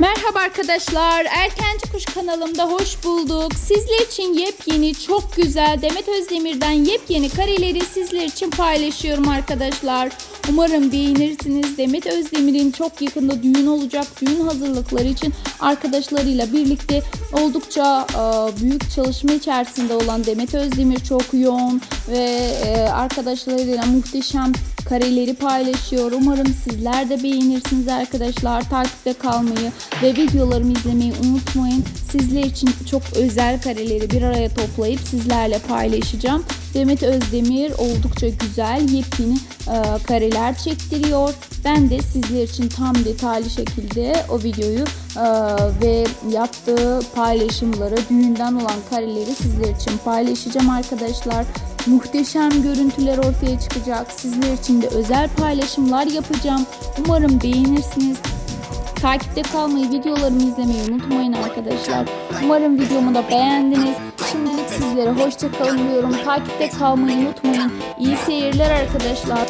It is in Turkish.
Merhaba arkadaşlar. Erkenci Kuş kanalımda hoş bulduk. Sizler için yepyeni, çok güzel Demet Özdemir'den yepyeni kareleri sizler için paylaşıyorum arkadaşlar. Umarım beğenirsiniz. Demet Özdemir'in çok yakında düğün olacak. Düğün hazırlıkları için arkadaşlarıyla birlikte oldukça e, büyük çalışma içerisinde olan Demet Özdemir çok yoğun ve e, arkadaşlarıyla muhteşem kareleri paylaşıyor. Umarım sizler de beğenirsiniz arkadaşlar. Takipte kalmayı ve videolarımı izlemeyi unutmayın. Sizler için çok özel kareleri bir araya toplayıp sizlerle paylaşacağım. Demet Özdemir oldukça güzel yepyeni e, kareler çektiriyor. Ben de sizler için tam detaylı şekilde o videoyu e, ve yaptığı paylaşımları düğünden olan kareleri sizler için paylaşacağım arkadaşlar. Muhteşem görüntüler ortaya çıkacak. Sizler için de özel paylaşımlar yapacağım. Umarım beğenirsiniz. Takipte kalmayı, videolarımı izlemeyi unutmayın arkadaşlar. Umarım videomu da beğendiniz. Şimdilik sizlere hoşça kalın diyorum. Takipte kalmayı unutmayın. İyi seyirler arkadaşlar.